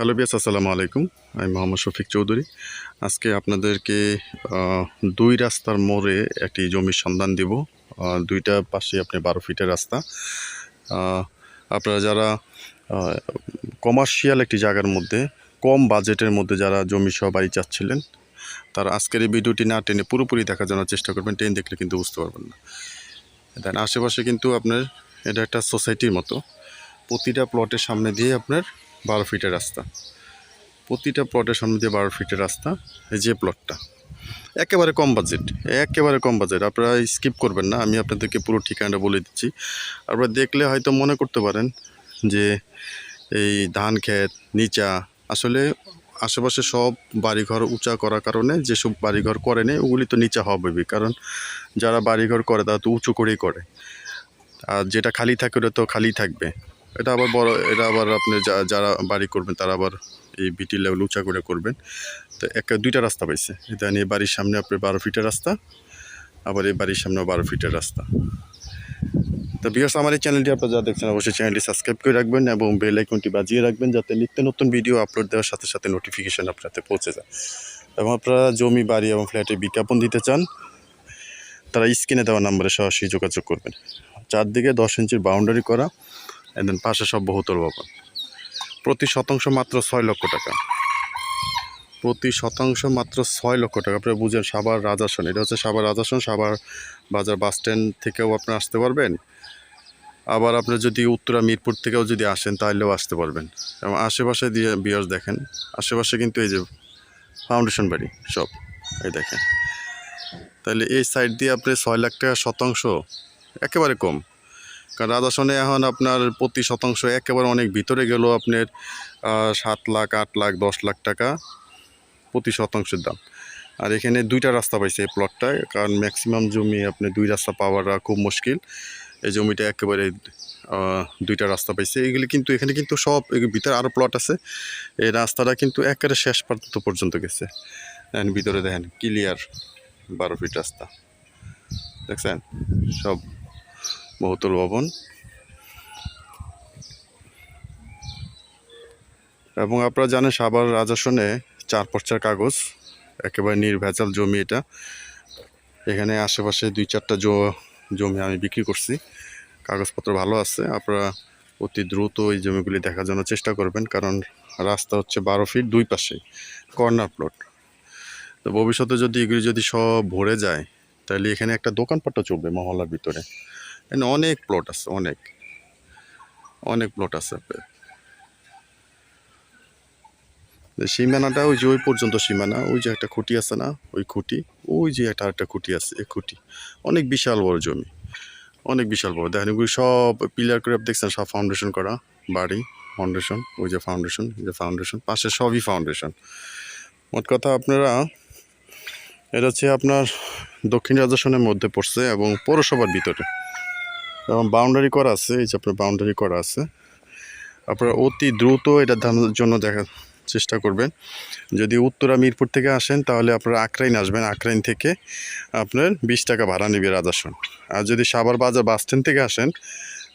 Hello বিয়াস আসসালামু আলাইকুম। আমি মোহাম্মদ শফিক চৌধুরী। আজকে আপনাদেরকে দুই রাস্তার মোড়ে একটি জমির সন্ধান দিব। দুইটা পাশে আপনি বারো ফিটের রাস্তা। আপনারা যারা কমার্শিয়াল একটি জায়গার মধ্যে, কম বাজেটের মধ্যে যারা জমি সহ বাড়ি চাচ্ছিলেন, তারা আজকের এই ভিডিওটি না টেনে পুরোপুরি দেখার জন্য চেষ্টা করবেন। টেন দেখলে কিন্তু বুঝতে পারবেন না। দেন আশেপাশে কিন্তু আপনার, এটা একটা সোসাইটির মতো। প্রতিটা প্লটের সামনে দিয়ে আপনার বারো ফিটের রাস্তা। প্রতিটা প্লটের সামনে দিয়ে বারো ফিটের রাস্তা, এই যে প্লটটা একেবারে কম বাজেট একেবারে কম বাজেট আপনারা স্কিপ করবেন না, আমি আপনাদেরকে পুরো ঠিকানাটা বলে দিচ্ছি। আপনারা দেখলে হয়তো মনে করতে পারেন যে এই ধান ক্ষেত, নিচা, আসলে আশেপাশে সব বাড়িঘর উঁচা করার কারণে যেসব বাড়িঘর করে নেই, ওগুলি তো নিচা হবেই কারণ যারা বাড়িঘর করে, তারা তো উঁচু করেই করে। আর যেটা খালি থাকে, ওটা তো খালি থাকবে। এটা আবার বড়, এটা আবার আপনি যারা বাড়ি করবেন, তারা আবার এই বিটি লেভেল উঁচা করে করবেন। তো একটা, দুইটা রাস্তা পাইছে। এটা নিয়ে বাড়ির সামনে আপনার বারো ফিটের রাস্তা, আবার এই বাড়ির সামনে বারো ফিটের রাস্তা। তো বিয়ার্স আমার এই চ্যানেলটি আপনারা যা দেখছেন, অবশ্যই চ্যানেলটি সাবস্ক্রাইব করে রাখবেন এবং বেল আইকনটি বাজিয়ে রাখবেন, যাতে নিত্য নতুন ভিডিও আপলোড দেওয়ার সাথে সাথে নোটিফিকেশন আপনাতে পৌঁছে যায়। এবং আপনারা জমি, বাড়ি এবং ফ্ল্যাটে বিজ্ঞাপন দিতে চান, তারা স্ক্রিনে দেওয়া নাম্বারে সরাসরি যোগাযোগ করবেন। চারদিকে দশ ইঞ্চির বাউন্ডারি করা দেন পাশে সব বহুতল ভবন। প্রতি শতাংশ মাত্র ছয় লক্ষ টাকা। প্রতি শতাংশ মাত্র ছয় লক্ষ টাকা। আপনারা বুঝেন, সাভার রাজাসন, এটা হচ্ছে সাভার রাজাসন, সাভার বাজার বাস স্ট্যান্ড থেকেও আপনারা আসতে পারবেন। আবার আপনার যদি উত্তরা, মিরপুর থেকেও যদি আসেন তাহলেও আসতে পারবেন। এবং আশেপাশে দিয়ে বিয়ার্স দেখেন, আশেপাশে কিন্তু এই যে ফাউন্ডেশন বাড়ি, সব, এই দেখেন। তাহলে এই সাইড দিয়ে আপনি ছয় লাখ টাকা শতাংশ, একেবারে কম। কারণ রাজাসনে এখন আপনার প্রতি শতাংশ একেবারে অনেক ভিতরে গেল আপনার সাত লাখ, আট লাখ, দশ লাখ টাকা প্রতি শতাংশের দাম। আর এখানে দুইটা রাস্তা পাইছে এই প্লটটায় কারণ ম্যাক্সিমাম জমি আপনি দুই রাস্তা পাওয়াটা খুব মুশকিল। এই জমিটা একেবারে দুইটা রাস্তা পাইছে। এগুলি কিন্তু, এখানে কিন্তু সব ভিতরে আরও প্লট আছে। এই রাস্তাটা কিন্তু একেবারে শেষ প্রান্ত পর্যন্ত গেছে। ভিতরে দেখেন ক্লিয়ার বারো ফিট রাস্তা। দেখছেন? সব বহুতল ভবন। এবং আপনারা জানেন সাভার রাজাসনে চার পর্চার কাগজ, একেবারে নির্ভেজাল জমি এটা। এখানে আশেপাশে দুই চারটা জমি আমি বিক্রি করছি। কাগজপত্র ভালো আছে, আপনারা অতি দ্রুত এই জমিগুলি দেখার জন্য চেষ্টা করবেন, কারণ রাস্তা হচ্ছে বারো ফিট দুই পাশে, কর্নার প্লট। তো ভবিষ্যতে যদি এগুলি যদি সব ভরে যায়, তাহলে এখানে একটা দোকানপাটও চলবে মহল্লার ভিতরে। এখানে অনেক প্লট আছে, অনেক। অনেক প্লট আছে। সীমানাটা, ওই যে ওই পর্যন্ত সীমানা, ওই যে একটা খুঁটি আছে না, ওই খুঁটি, ওই যে একটা একটা খুঁটি আছে এই খুঁটি। অনেক বিশাল বড় জমি, অনেক বিশাল বড়। দেখেন এগুলি সব পিলার করে দেখছেন, সব ফাউন্ডেশন করা, বাড়ি ফাউন্ডেশন ওই যে ফাউন্ডেশন এই যে ফাউন্ডেশন পাশে সবই ফাউন্ডেশন মোট কথা আপনারা, এটা হচ্ছে আপনার দক্ষিণ রাজস্থানের মধ্যে পড়ছে এবং পৌরসভার ভিতরে। এবং বাউন্ডারি করা আছে, এই যে আপনার বাউন্ডারি করা আছে। আপনারা অতি দ্রুত এটা ধানের জন্য দেখা চেষ্টা করবেন। যদি উত্তরা মিরপুর থেকে আসেন, তাহলে আপনারা আকরাইন আসবেন। আকরাইন থেকে আপনার বিশ টাকা ভাড়া নেবে রাজাসন। আর যদি সাভার বাজার বাস স্ট্যান্ড থেকে আসেন,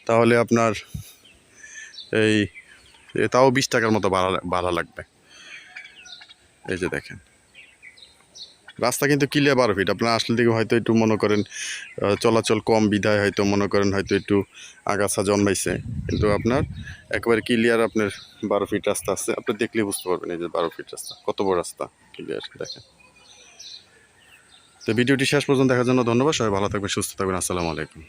তাহলে আপনার এই তাও বিশ টাকার মতো ভাড়া ভাড়া লাগবে। এই যে দেখেন। রাস্তা কিন্তু ক্লিয়ার বারো ফিট আপনারা আসলে দিকে হয়তো একটু মনে করেন চলাচল কম বিধায় হয়তো মনে করেন হয়তো একটু আগাছা জন্মাইছে। কিন্তু আপনার একেবারে ক্লিয়ার আপনার বারো ফিট রাস্তা আছে। আপনি দেখলে বুঝতে পারবেন এই যে বারো ফিট রাস্তা। কত বড় রাস্তা ক্লিয়ার দেখেন। তো ভিডিওটি শেষ পর্যন্ত দেখার জন্য ধন্যবাদ। সবাই ভালো থাকবেন, সুস্থ থাকবেন। আসসালামু আলাইকুম।